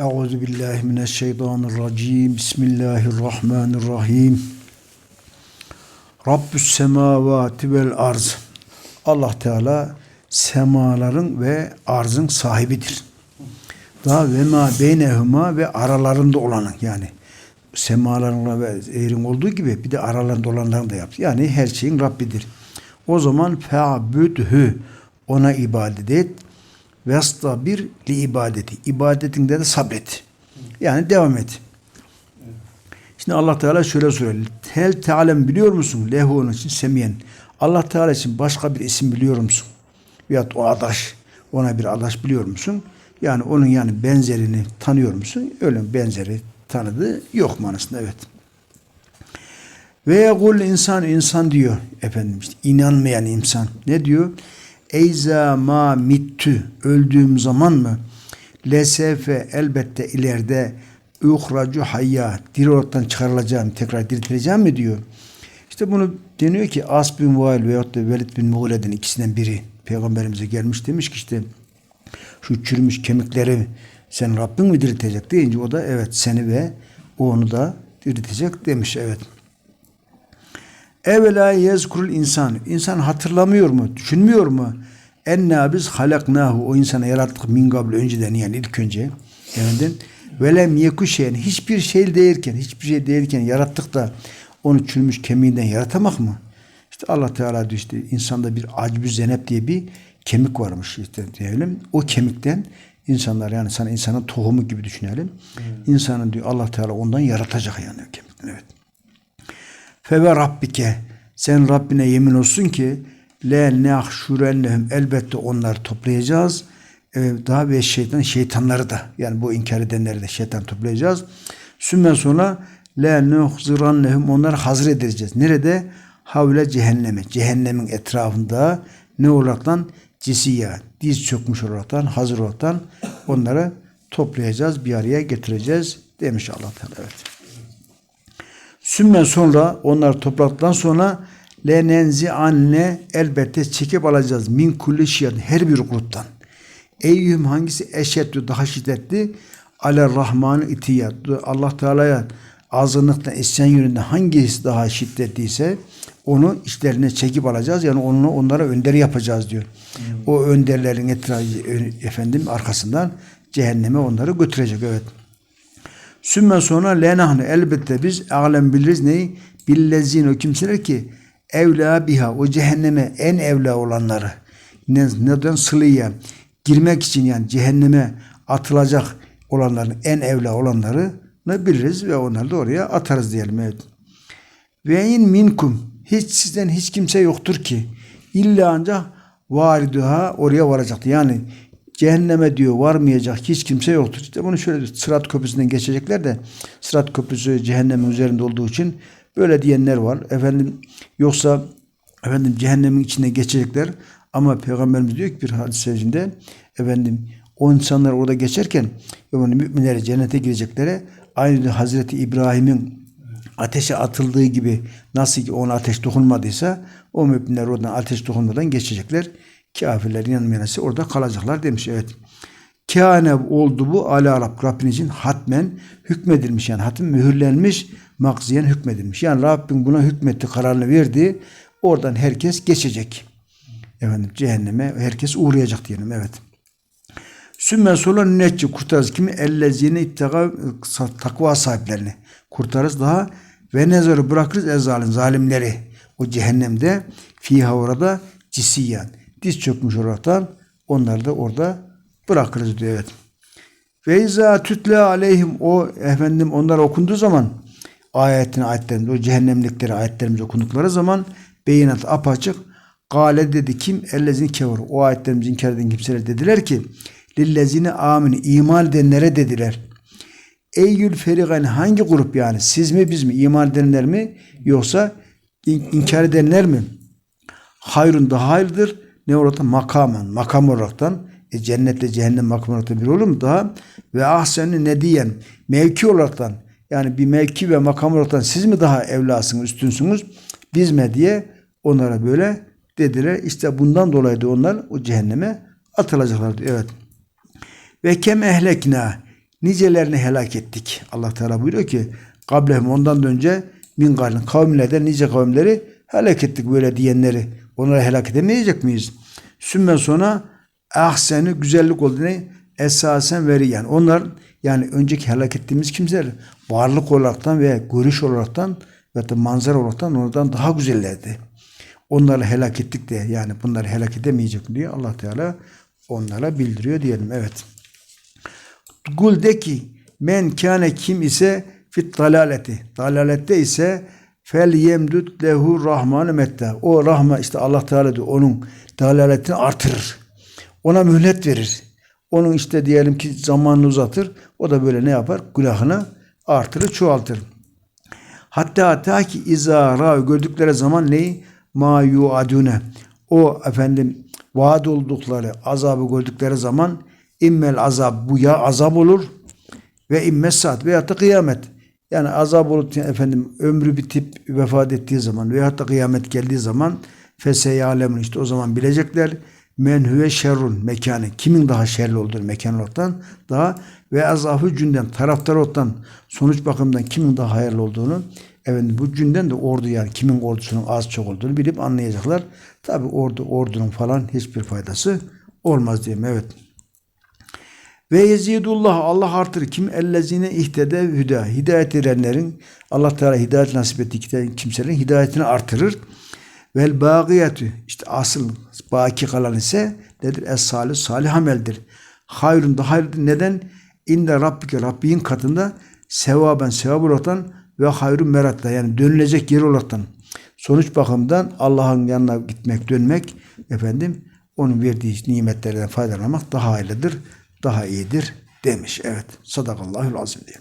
Euzu billahi mineşşeytanirracim. Bismillahirrahmanirrahim. Rabbüs semavati vel arz. Allah Teala semaların ve arzın sahibidir. Daha ve ma beynehuma ve aralarında olanın yani semalarla ve eğrin olduğu gibi bir de aralarında olanların da yaptı. Yani her şeyin Rabbidir. O zaman fe'büdhü ona ibadet et. Vestabir li ibadeti. İbadetinde de sabret. Yani devam et. Şimdi Allah Teala şöyle soruyor. Tel tealem biliyor musun? Lehu için semiyen. Allah Teala için başka bir isim biliyor musun? Veyahut o adaş. Ona bir adaş biliyor musun? Yani onun yani benzerini tanıyor musun? Öyle benzeri tanıdığı yok manasında evet. Ve yekul insan insan diyor efendim işte inanmayan insan. Ne diyor? Eyza ma mittü öldüğüm zaman mı? Lesefe elbette ileride uhracu hayya diri ortadan çıkarılacağım tekrar diriltileceğim mi diyor. İşte bunu deniyor ki As bin Vail veyahut da Velid bin Muğled'in ikisinden biri peygamberimize gelmiş demiş ki işte şu çürümüş kemikleri sen Rabbin mi diriltecek deyince o da evet seni ve onu da diriltecek demiş evet. Evvela yezkurul insan. İnsan hatırlamıyor mu? Düşünmüyor mu? Enna biz halaknahu. O insanı yarattık min gabl önceden yani ilk önce. Efendim. Velem yeku şeyen. Hiçbir şey değilken, hiçbir şey değilken yarattık da onu çürümüş kemiğinden yaratamak mı? İşte Allah Teala diyor işte insanda bir acbü zenep diye bir kemik varmış işte diyelim. O kemikten insanlar yani sana insanın tohumu gibi düşünelim. Hmm. İnsanın diyor Allah Teala ondan yaratacak yani o kemikten evet. Feve Rabbike sen Rabbine yemin olsun ki le nehşurennehum elbette onları toplayacağız. Ee, daha ve şeytan şeytanları da yani bu inkar edenleri de şeytan toplayacağız. Sümme sonra le nuhzirannehum onları hazır edeceğiz. Nerede? Havle cehenneme. Cehennemin etrafında ne olaraktan? Cisiya. Diz çökmüş olaraktan, hazır olaraktan onları toplayacağız, bir araya getireceğiz demiş Allah Teala. Evet. Sümme sonra onlar topladıktan sonra lenenzi anne elbette çekip alacağız min kulli şiyan her bir gruptan. Eyyüm hangisi eşeddü daha şiddetli ale rahmanı itiyat Allah Teala'ya azınlıkla isyan yönünde hangisi daha şiddetliyse onu işlerine çekip alacağız. Yani onu onlara önder yapacağız diyor. Hmm. O önderlerin etrafı efendim arkasından cehenneme onları götürecek. Evet. Sümme sonra lenahne elbette biz alem biliriz neyi? Billezine o kimseler ki evla biha o cehenneme en evla olanları ne, neden sılıya girmek için yani cehenneme atılacak olanların en evla olanları ne biliriz ve onları da oraya atarız diyelim. Evet. Ve in minkum hiç sizden hiç kimse yoktur ki illa ancak variduha oraya varacaktı. Yani Cehenneme diyor varmayacak hiç kimse yoktur. İşte bunu şöyle Sırat Köprüsü'nden geçecekler de Sırat Köprüsü cehennemin üzerinde olduğu için böyle diyenler var. Efendim yoksa efendim cehennemin içine geçecekler ama Peygamberimiz diyor ki bir hadis-i efendim o insanlar orada geçerken yani müminleri cennete girecekleri aynı Hazreti İbrahim'in ateşe atıldığı gibi nasıl ki ona ateş dokunmadıysa o müminler oradan ateş dokunmadan geçecekler. Kafirlerin yanmayanası orada kalacaklar demiş. Evet. Kâne oldu bu ala Arap. Rabbin için hatmen hükmedilmiş. Yani hatim mühürlenmiş, makziyen hükmedilmiş. Yani Rabbin buna hükmetti, kararını verdi. Oradan herkes geçecek. Efendim cehenneme herkes uğrayacak diyelim. Evet. Sümme sonra netçi kurtarız kimi? Ellezine ittaka takva sahiplerini kurtarız daha ve nezarı bırakırız ezalin zalimleri o cehennemde fiha orada cisiyen diz çökmüş olaraktan onları da orada bırakırız diyor evet. Ve izâ tütle aleyhim o efendim onlar okunduğu zaman ayetin ayetlerinde o cehennemlikleri ayetlerimiz okundukları zaman beyinat apaçık Gale dedi kim? Ellezini kevur. O ayetlerimizi inkar eden kimseler dediler ki lillezine amin iman edenlere dediler. Eyyül ferigan hangi grup yani? Siz mi biz mi? İman edenler mi? Yoksa in inkar edenler mi? Hayrun da hayırdır ne olarak makamen, makam olaraktan e, cennetle cehennem makam olaraktan bir olur mu daha? Ve ahseni ne diyen mevki olaraktan yani bir mevki ve makam olaraktan siz mi daha evlasınız, üstünsünüz? Biz mi diye onlara böyle dediler. İşte bundan dolayı da onlar o cehenneme atılacaklardı. Evet. Ve kem ehlekna Nicelerini helak ettik. Allah Teala buyuruyor ki kablehum ondan da önce min kavimlerden nice kavimleri helak ettik böyle diyenleri. Onları helak edemeyecek miyiz? Sümme sonra ahseni güzellik oldu ne? Esasen veriyen. Onlar yani önceki helak ettiğimiz kimseler varlık olaraktan ve görüş olaraktan ve da manzara olaraktan oradan daha güzellerdi. Onları helak ettik de yani bunları helak edemeyecek diye Allah Teala onlara bildiriyor diyelim. Evet. Kul de ki men kâne kim ise fit dalaleti. Dalalette ise fel yemdut lehu rahmanu metta. O rahma işte Allah Teala diyor, onun dalaletini artırır. Ona mühlet verir. Onun işte diyelim ki zamanını uzatır. O da böyle ne yapar? Günahını artırır, çoğaltır. Hatta hatta ki izara gördükleri zaman neyi? Ma yuadune. O efendim vaat oldukları azabı gördükleri zaman immel azab bu ya azap olur ve imme saat veyahut da kıyamet. Yani azap olup efendim ömrü bitip vefat ettiği zaman veyahut da kıyamet geldiği zaman feseyalemun işte o zaman bilecekler men huve şerrun mekanı kimin daha şerli olduğunu mekan olaraktan daha ve azafı cünden taraftar olaraktan sonuç bakımından kimin daha hayırlı olduğunu efendim bu cünden de ordu yani kimin ordusunun az çok olduğunu bilip anlayacaklar. Tabi ordu ordunun falan hiçbir faydası olmaz diyeyim evet. Ve yezidullah Allah artır kim ellezine ihtede hüda hidayet edenlerin Allah Teala hidayet nasip ettiği kimselerin hidayetini artırır. Vel bagiyetü işte asıl baki kalan ise nedir? Es salih salih ameldir. Hayrun da hayırdır. Neden? İnde Rabbike Rabbin katında sevaben sevap olaraktan ve hayrun meratla yani dönülecek yer olaraktan sonuç bakımından Allah'ın yanına gitmek, dönmek efendim onun verdiği nimetlerden faydalanmak daha hayırlıdır, daha iyidir demiş. Evet. Sadakallahül azim diye.